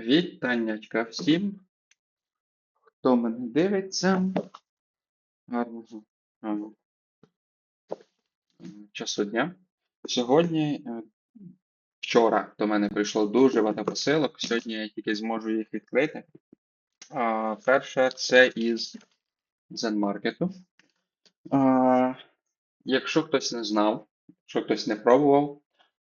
Вітаннячка всім, хто мене дивиться. Гарного часу дня. Сьогодні, е, вчора до мене прийшло дуже багато посилок. Сьогодні я тільки зможу їх відкрити. А, Перше це із Zen А, Якщо хтось не знав, якщо хтось не пробував,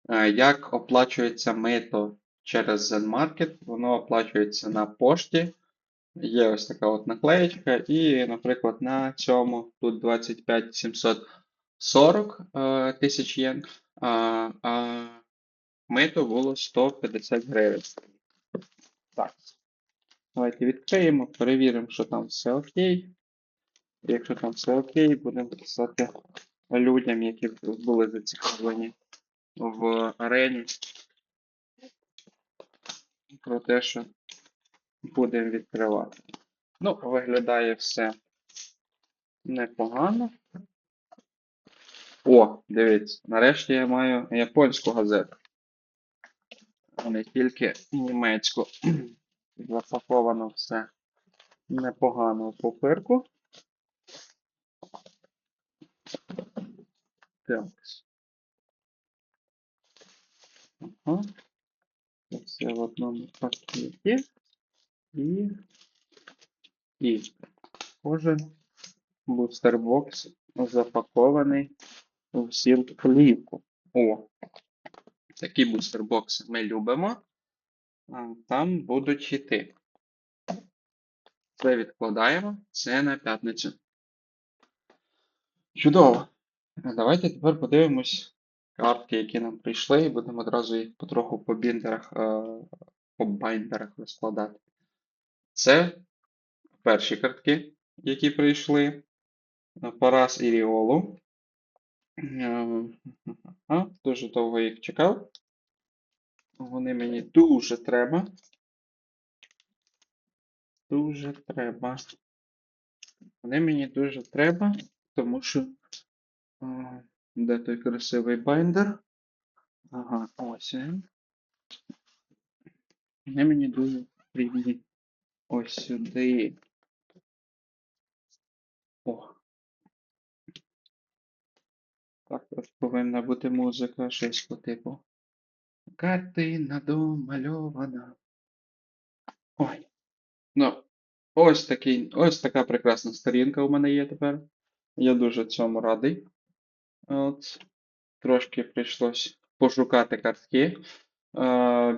е, як оплачується мито через ZenMarket, воно оплачується на пошті. Є ось така от наклеєчка, і, наприклад, на цьому тут 25 740 е, тисяч єн, а, а мито було 150 гривень. Так. Давайте відкриємо, перевіримо, що там все окей. Якщо там все окей, будемо писати людям, які були зацікавлені в арені про те, що будемо відкривати. Ну, виглядає все непогано. О, дивіться, нарешті я маю японську газету. А не тільки німецьку. Запаковано все непогано в папирку. Так. Ага. Все в одному пакеті. І. І кожен бустербокс запакований в сілку плівку. О! Такі бустербокси ми любимо. Там будуть йти. Це відкладаємо. Це на п'ятницю. Чудово! Давайте тепер подивимось картки, які нам прийшли, і будемо одразу їх потроху по біндерах, е, по байндерах розкладати. Це перші картки, які прийшли. Парас і Ріолу. Дуже довго їх чекав. Вони мені дуже треба. Дуже треба. Вони мені дуже треба, тому що. Де той красивий байндер? Ага, ось він. Вони мені дуже потрібні. Ось сюди. О. Так ось повинна бути музика, щось по типу. Картина домальована. Ой. Ну, ось такий, ось така прекрасна сторінка у мене є тепер. Я дуже цьому радий. От. Трошки прийшлось пошукати картки.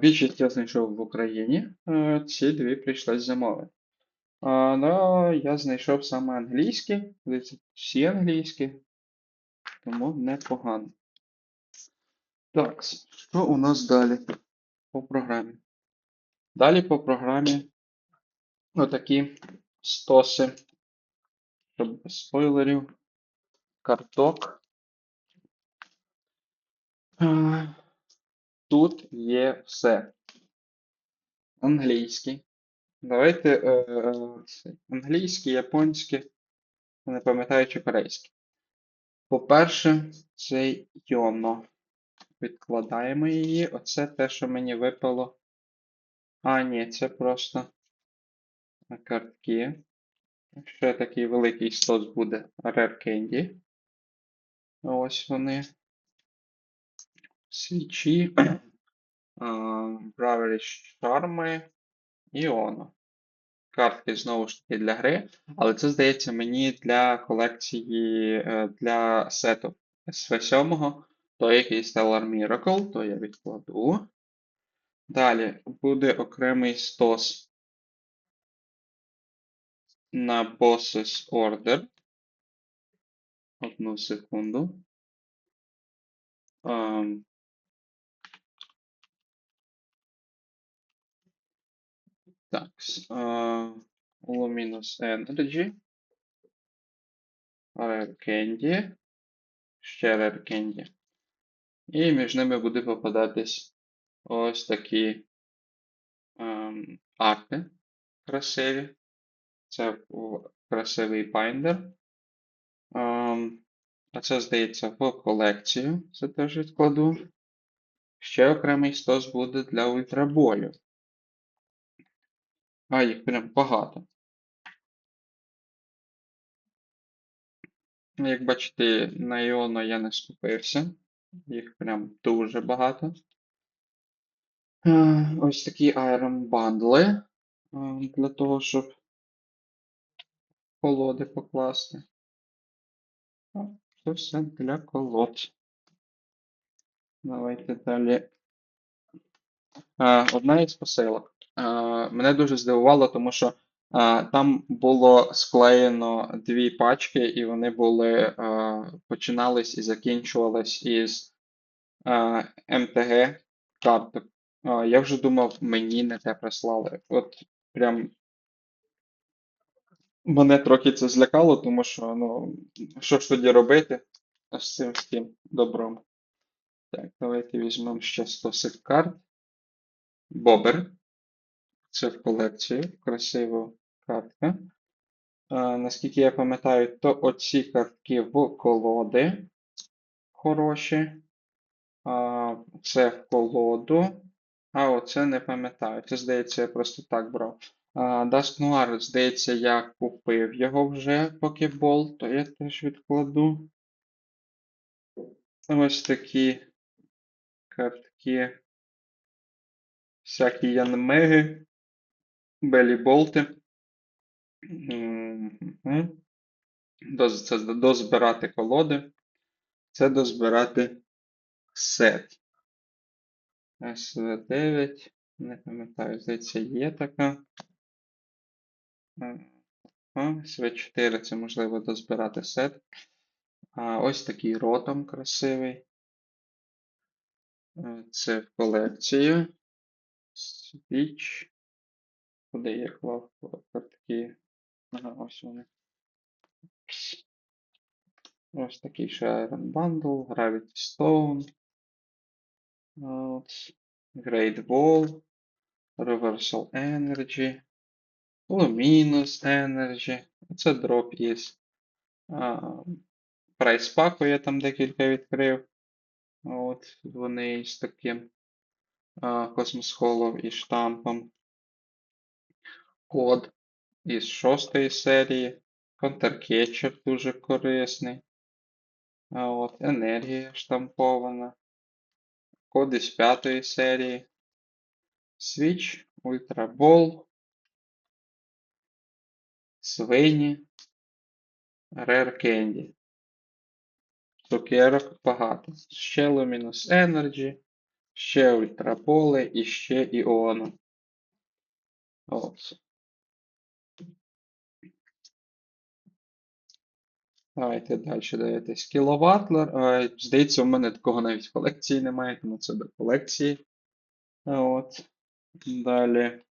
Більшість я знайшов в Україні. Е, Ці дві прийшлось замовити. А, ну, я знайшов саме англійські. Всі англійські. Тому непогано. Так, що у нас далі по програмі? Далі по програмі отакі стоси, щоб без спойлерів, карток. Тут є все. Англійський. Давайте е, е, англійський, японський, не пам'ятаю, чи корейський. По-перше, це Йоно. Відкладаємо її. Оце те, що мені випало. А, ні, це просто картки. Ще такий великий стос буде Rare Candy. Ось вони. Свічі. Бравері Charm і Ono. Картки знову ж таки для гри, але це здається мені для колекції е, для сету SV7, то який Stellar Miracle, то я відкладу. Далі буде окремий стос на Bosses Order. Одну секунду. Um, так. Luminous Energy. Rare Candy. Ще Rare Candy. І між ними буде попадатись ось такі um, арти красиві. Це красивий байндер. Um, а це, здається, в колекцію. Це теж відкладу. Ще окремий стос буде для ультраболю. А, їх прям багато. Ну, Як бачите, на Іоно я не скупився. Їх прям дуже багато. Е, Ось такі Iron бандли е, для того, щоб колоди покласти. Це все для колод. Давайте далі. Е, Одна із посилок. Е, Мене дуже здивувало, тому що е, там було склеєно дві пачки, і вони були е, починались і закінчувались із МТГ карток. Я вже думав, мені не те прислали. От прям мене трохи це злякало, тому що ну, що ж тоді робити з цим всім добром. Так, давайте візьмемо ще стосик карт. Бобер. Це в колекцію. Красива картка. Наскільки я пам'ятаю, то оці картки в колоди хороші. Це в колоду. А оце не пам'ятаю. Це, здається, я просто так брав. Dusk Noir, здається, я купив його вже покебол, то я теж відкладу. Ось такі картки. Всякі янмеги, беліболти. Це дозбирати колоди. Це дозбирати сет. СВ9. Не пам'ятаю, здається, є така. СВ4 це можливо дозбирати сет. А ось такий ротом красивий. Е, Це в колекцію. Свіч. Куди я клав картки? Ага, ось вони. Ось такий ще Iron Bundle, Gravity Stone. От. Great Wall. Reversal Energy. Luminous Energy. Це дроп із прайс паку я там декілька відкрив. От, вони із таким Cosmos Hollow і штампом. Код із шостої серії. Countercatcher дуже корисний. А от, енергія штампована. Код із п'ятої серії. Switch, Ball. Свині. Rare Candy. Цукерок багато. Ще Luminous Energy. Ще ультраболи і ще іону. От. Давайте далі дивитись. Кіловатлер. Е, Здається, у мене такого навіть в колекції немає, тому це до колекції. От. Далі.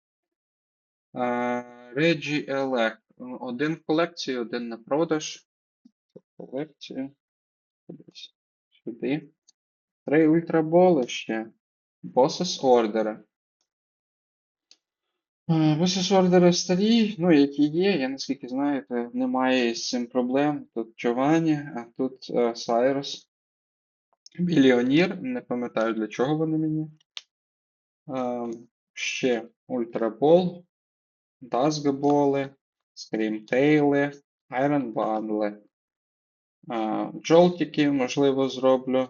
Reggie Elect. Один в колекції, один на продаж. Колекцію. Сюди. Три ультраболи ще. Bosses Order. Bosses Order старі, ну, які є, я наскільки знаю, то немає з цим проблем. Тут Джованні, а тут е, Сайрус. Біліонір, не пам'ятаю для чого вони мені. Е, ще Ультрабол, Дазгболи, Скрімтейли, Айрон Бандли. Джолтики, можливо, зроблю.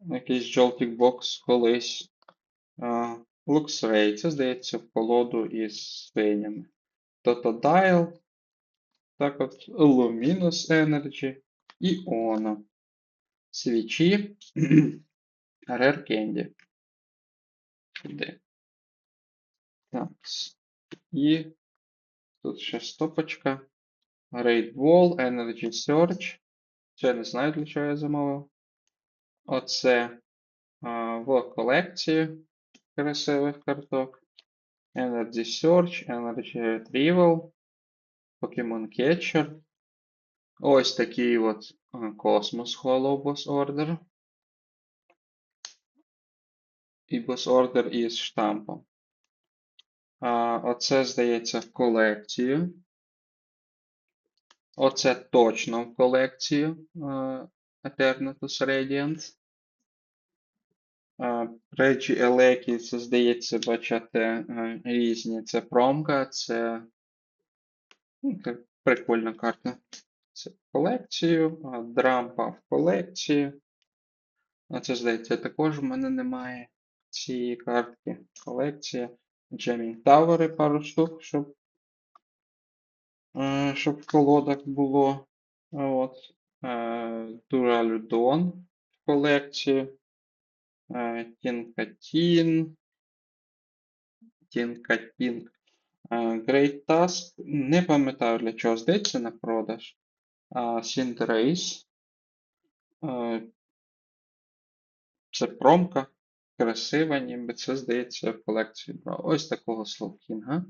Якийсь Box колись. Luxray, це здається в колоду із свинями. Totodile. Так от, Luminous Energy. Іона. Свічі. Rare Candy. Сюди. Так. І тут ще стопочка. Great Wall, Energy Search. Ще не знаю, для чого я замовив. Оце в колекцію красивих карток. Energy Search, Energy Retrieval, Pokemon Catcher. Ось такий от Cosmos Hollow Boss Order. І Boss Order із штампом. А, Оце, здається, в колекцію. Оце точно в колекцію. Eternatus Radiant. Речі Елекі, це здається, бачите, е, різні. Це промка, це, ну, прикольна карта. Це в колекцію, дрампа в колекцію. А це, здається, також в мене немає цієї картки. Колекція. Джемінг Тавери пару штук, щоб, е, щоб в колодах було. От. Е, Дуралюдон в колекцію. Тінкатін. Тінкатін. Great Task. Не пам'ятаю для чого здається на продаж. Е, Це промка. Красива, ніби це здається в колекцію брав. Ось такого Слоукінга.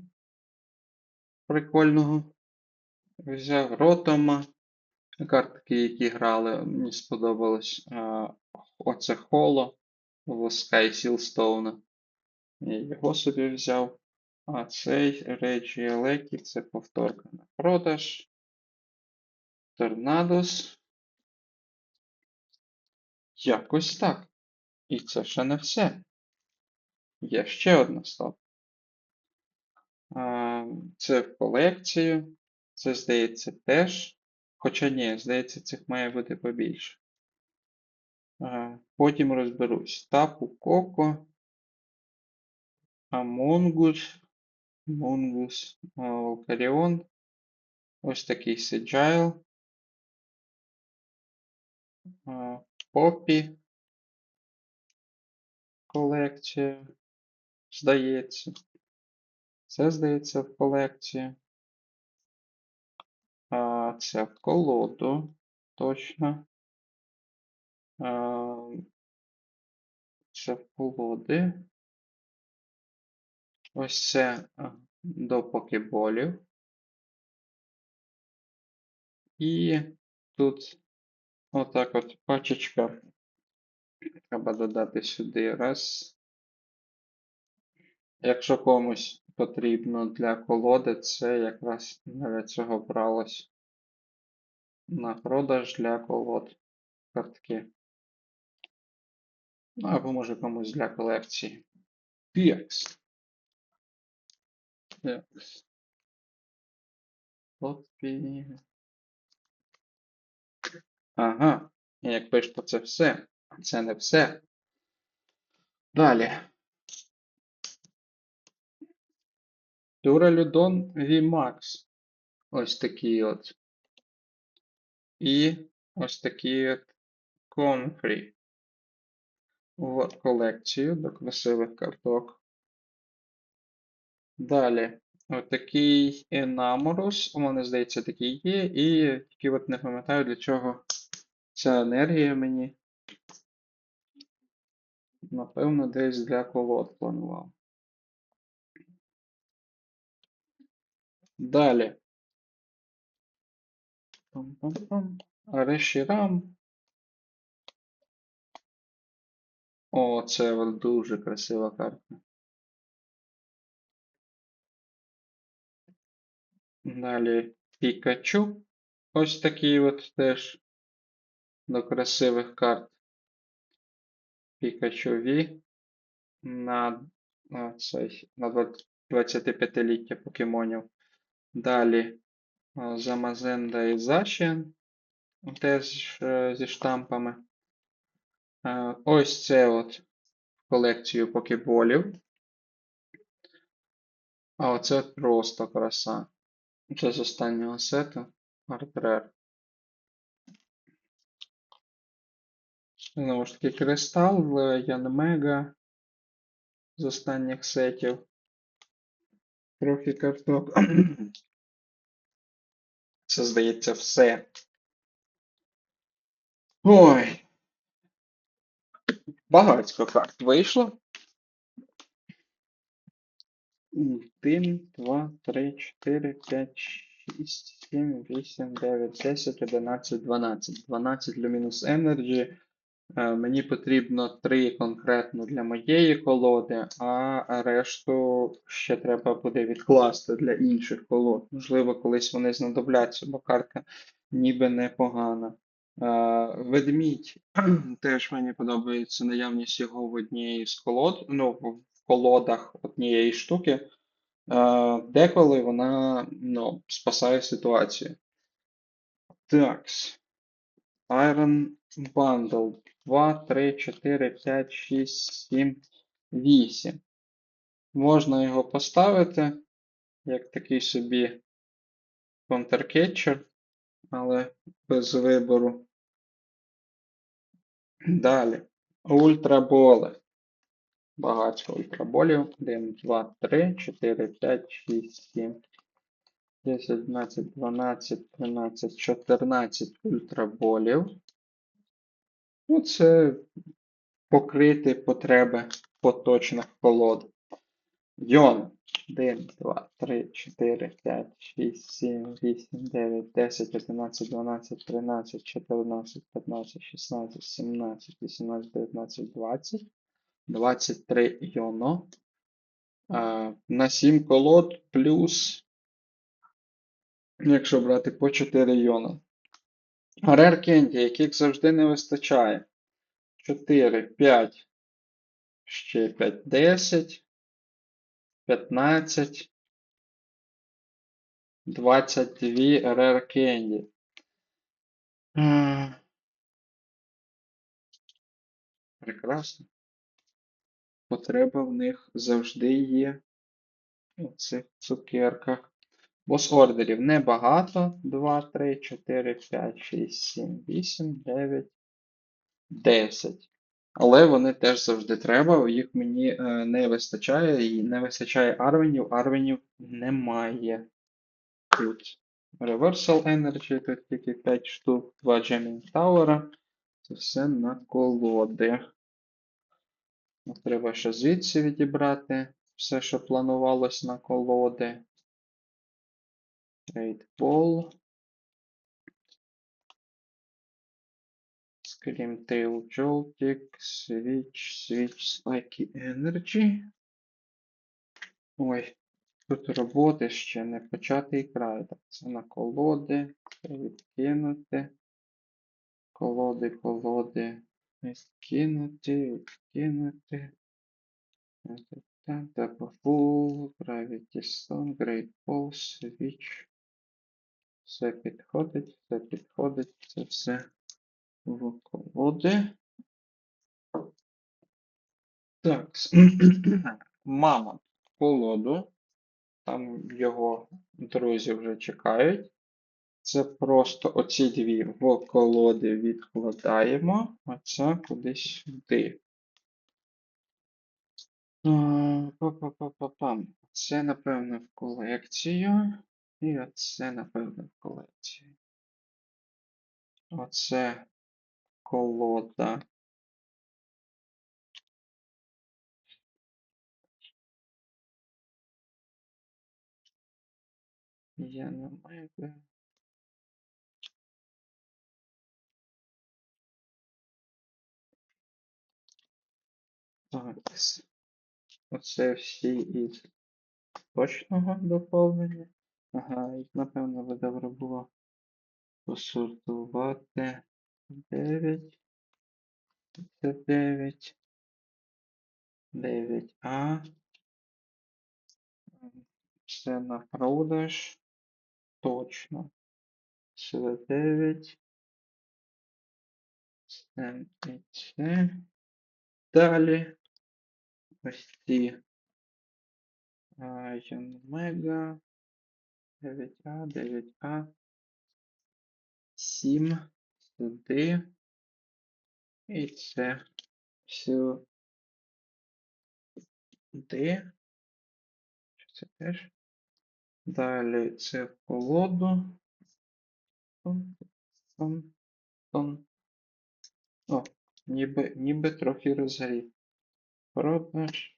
Прикольного. Взяв Ротома. Картки, які грали, мені сподобалось. Оце Холо в Sky Sealstone. Я його собі взяв. А цей Реджі Елекі це повторка на продаж. Торнадос. Якось так. І це ще не все. Є ще одна стоп. Це в колекцію. Це, здається, теж. Хоча ні, здається, цих має бути побільше. Потім розберусь. Тапу Коко. Амонгус. Монгус. Волкаріон. Ось такий Сиджайл. Попі. Колекція. Здається. Це здається в колекції. А, Це в колоду. Точно. Це в колоди. Ось це до покеболів. І тут отак от пачечка. Треба додати сюди раз. Якщо комусь потрібно для колоди, це якраз для цього бралось на продаж для колод картки. Ну, або може комусь для колекції. PX. PX. Копі. Ага. І як пишете, це все. Це не все. Далі. Duraludon VMAX. Ось такий от. І ось такий от Comfrey. В колекцію до красивих карток. Далі. Отакий Enamorus. У мене, здається, такий є. І тільки от не пам'ятаю, для чого ця енергія мені. Напевно, десь для колод планував. Далі. Пам-пам-пам. О, це дуже красива карта. Далі Пікачу. Ось такий от теж до красивих карт. Пікачу V на, на, на 25-ліття покемонів. Далі Замазенда і Зашін. Теж е, зі штампами. Е, Ось це от колекцію покеболів. А оце просто краса. Це з останнього сету. Артрер. Знову ж таки, кристал, Ян Мега з останніх сетів. Трохи карток. Це, здається, все. Ой. Багатько карт вийшло. Один, два, три, чотири, п'ять, шість, сім, вісім, дев'ять, десять, одинадцять, дванадцять. Дванадцять Luminous Energy. Е, Мені потрібно три конкретно для моєї колоди, а решту ще треба буде відкласти для інших колод. Можливо, колись вони знадобляться, бо картка ніби непогана. Е, Ведмідь теж мені подобається наявність його в одній з колод, ну, в колодах однієї штуки. Е, Деколи вона ну, спасає ситуацію. Так. Iron Bundle. 2, 3, 4, 5, 6, 7, 8. Можна його поставити як такий собі контркетчер, але без вибору. Далі. Ультраболи. Багато ультраболів. 1, 2, 3, 4, 5, 6, 7, 10, 11, 12, 13, 14 ультраболів. Ну, це покрити потреби поточних колод. Йон. 1, 2, 3, 4, 5, 6, 7, 8, 9, 10, 11, 12, 13, 14, 15, 16, 17, 18, 19, 20. 23 йоно. На 7 колод плюс, якщо брати по 4 йона. Рер Кенді, яких завжди не вистачає. 4, 5, ще 5, 10, 15, 22 Рер Кенді. М. Прекрасно. Потреба в них завжди є у цих цукерках. Бос ордерів небагато. 2, 3, 4, 5, 6, 7, 8, 9, 10. Але вони теж завжди треба. Їх мені е, не вистачає. І не вистачає арвенів. Арвенів немає. Тут Reversal Energy, тут тільки 5 штук, 2 Jamming Tower. Це все на колоди. Треба ще звідси відібрати все, що планувалось на колоди. Trade Ball. Scream Tail Joltik, Switch, Switch, Spiky Energy. Ой, тут роботи ще не початий край. Так, це на колоди. Відкинути. Колоди, колоди. Відкинути, відкинути. Full, Gravity Stone, Great Ball, Switch. Все підходить, все підходить, це все в колоди. Так, мама колоду. Там його друзі вже чекають. Це просто оці дві в колоди відкладаємо, а це кудись сюди. Па-па-па-па-пам. Це, напевно, в колекцію. І оце, напевно, в колекцію. Оце колода. Я не маю. Так. Оце всі із точного доповнення. Ага, їх, напевно, би добре було посортувати. 9. Це 9. 9А. Це на продаж. Точно. Це 9. Це і це. Далі. Ось ці. Iron Mega. 9А, 9А. 7. Сюди. І це сюди. Це теж. Далі це в колоду. О, ніби, ніби трохи розгрів. Продаж.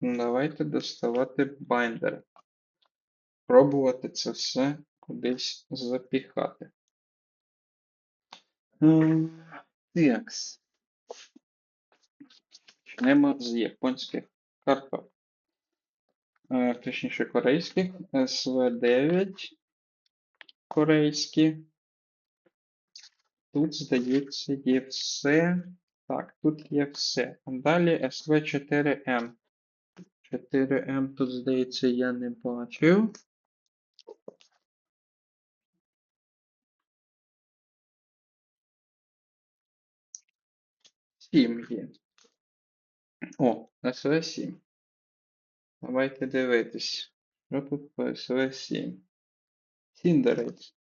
Ну, Давайте доставати байндери. Пробувати це все кудись запіхати. Ем, Почнемо з японських карток. Е, Точніше, корейських. СВ9 корейські. Тут, здається, є все. Так, тут є все. Далі SV4M. 4M тут, здається, я не бачив. Сім є. О, SV7. Давайте дивитись. Що тут по SV7? Сіндерець.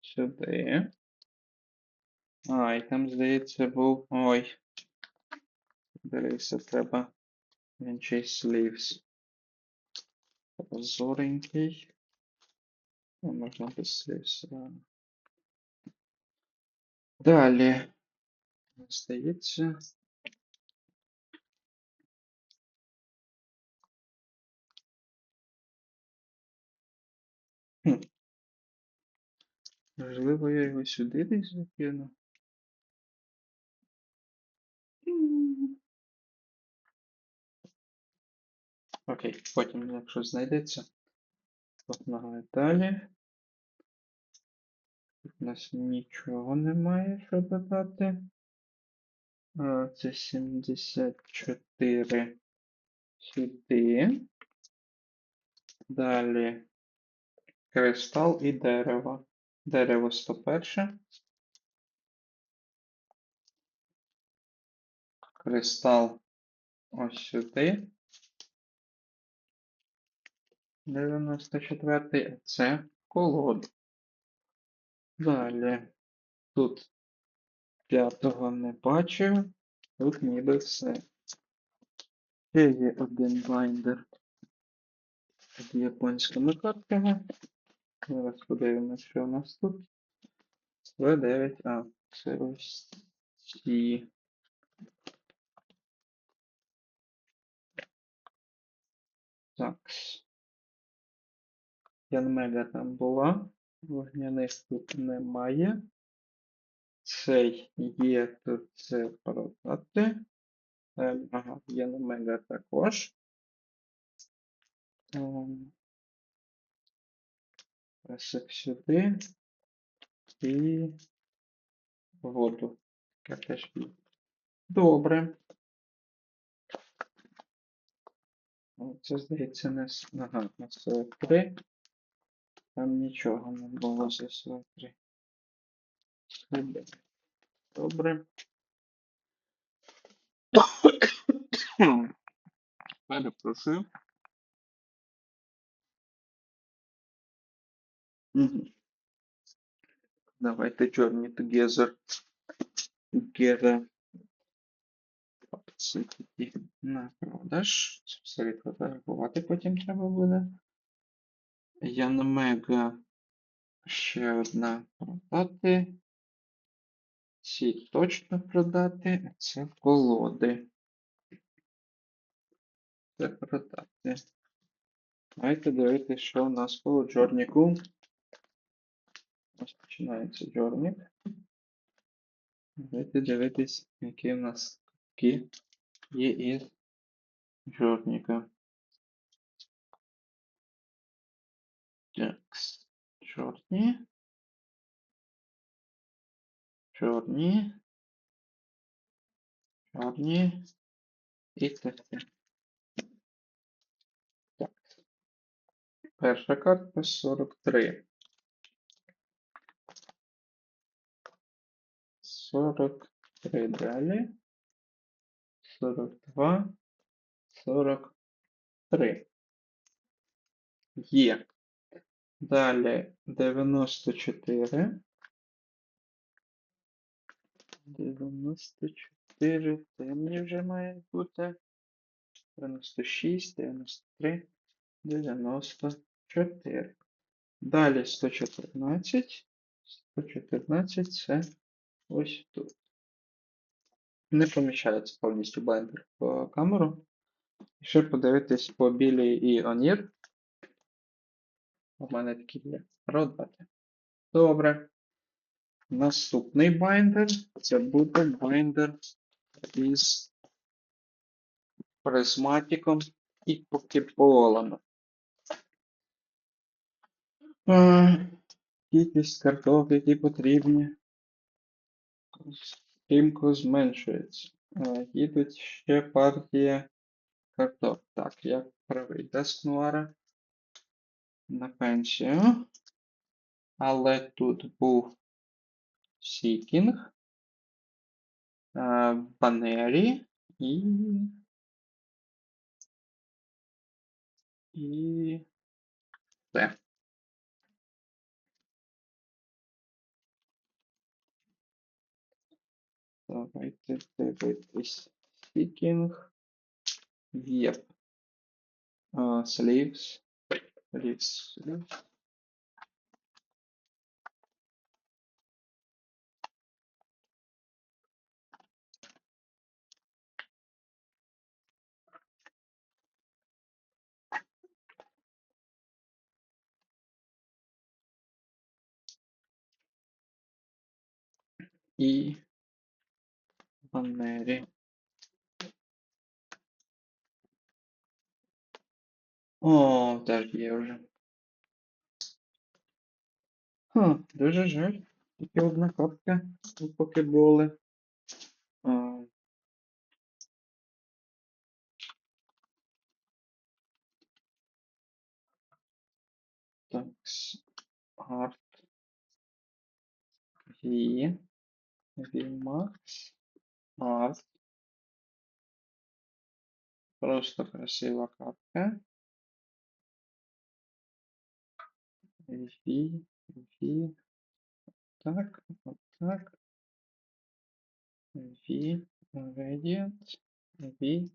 Сюди. А, і там, здається, був. Ой. Дивися, треба інший слівс. Прозоренький. Можна без ладно. Далі. Здається. Можливо, я його сюди десь закину. Окей, потім, якщо знайдеться, погнали далі. Тут у нас нічого немає, що додати. Це 74 сюди. Далі кристал і дерево. Дерево 101. Кристал ось сюди. 94. а Це колода. Далі. Тут п'ятого не бачив. Тут ніби все. Ще є один байндер з японськими картами. Зараз подивимося, що у нас тут. В9, а, це ось ці. Так. Янмега там була. Вогняних тут немає. Цей є тут це продати. Ем, Ага, Янмега також. Ем, Песик сюди. І воду. Теж. Добре. Це здається не ага, на СВ3. Там нічого не було з СВ3. Сюди. Добре. Перепрошую. Мгм. Давайте чорні together. Together. Це тоді на продаж. Це все відфотографувати потім треба буде. Янмега ще одна продати. Ці точно продати, а це колоди. Це продати. Давайте дивитися, що у нас по джорніку. Ось починається джорнік. Давайте дивитись, які у нас картки є із джорніка. Так, чорні. Чорні. Чорні. І таке. Так. Перша картка 43. 43 далі. 42. 43. Є. Далі 94. 94. Темні вже має бути. 96, 93, 94. Далі 114. 114 це ось тут. Не поміщається повністю блендер в камеру. Ще подивитись по білій і онір. У мене такі є. Продати. Добре. Наступний байндер. Це буде байндер із призматиком і покеполами. Е, Кількість карток, які потрібні. стрімко зменшується. Е, Їдуть ще партії картоп. Так, я правий. Дескнуара на пенсію. Але тут був Сікінг, е, Банері і. І. Все. Давайте дивитись. Сікінг. Вєп. Слівс. Слівс. Слівс. І Банері. О, теж є вже. Ха, дуже жаль. Тільки одна картка у покеболи. А, Так, арт. Ві. Вімакс. Арт. Просто красива картка. Ві. Ві. Так, от так. Ві. Radiant. Ві.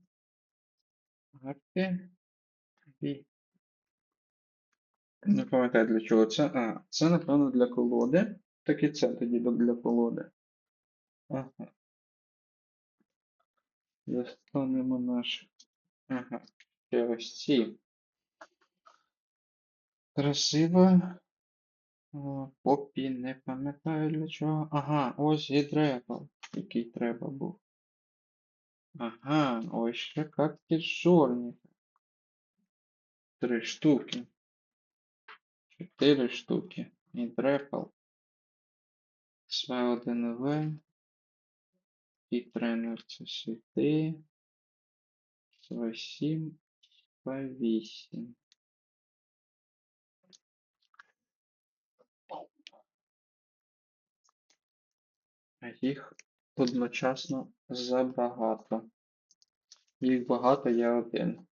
Арти. Ві. Не пам'ятаю для чого це. А, це, напевно, для колоди. Так і це тоді для колоди. Ага. Достанемо наш. Ага. Ще ось ці. Красиво. Попі не пам'ятаю для чого. Ага, ось і дрепал, який треба був. Ага, ось ще картки жорніка. Три штуки. Чотири штуки. І дрепал. С1В. І тренер це світи. С7. С8. А їх одночасно забагато. Їх багато, я один.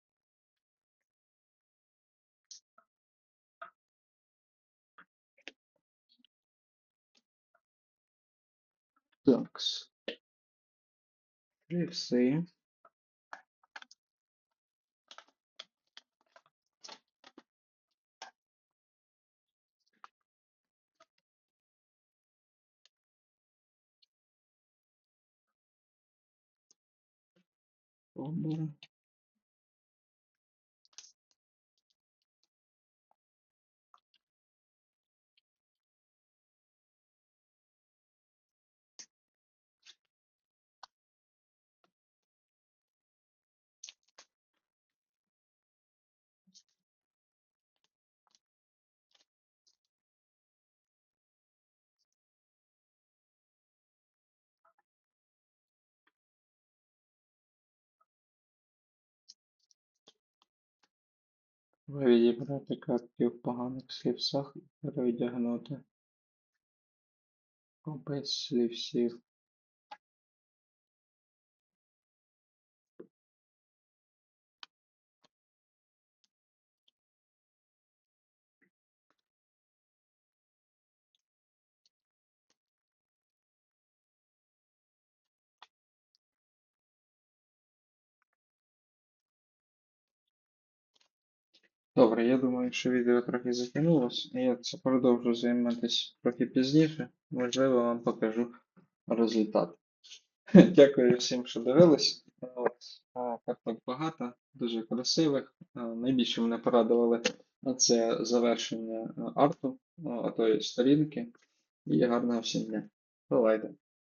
Такс. Рівси. Добре. Відібрати картки в поганих слівцях і переодягнути. Без слівсів. Добре, я думаю, що відео трохи затягнулося. Я це продовжу займатися трохи пізніше. Можливо, вам покажу результат. Дякую всім, що дивились. Карток багато, дуже красивих. Найбільше мене порадували це завершення арту, а, тої сторінки. І гарного всім дня. Бувайте!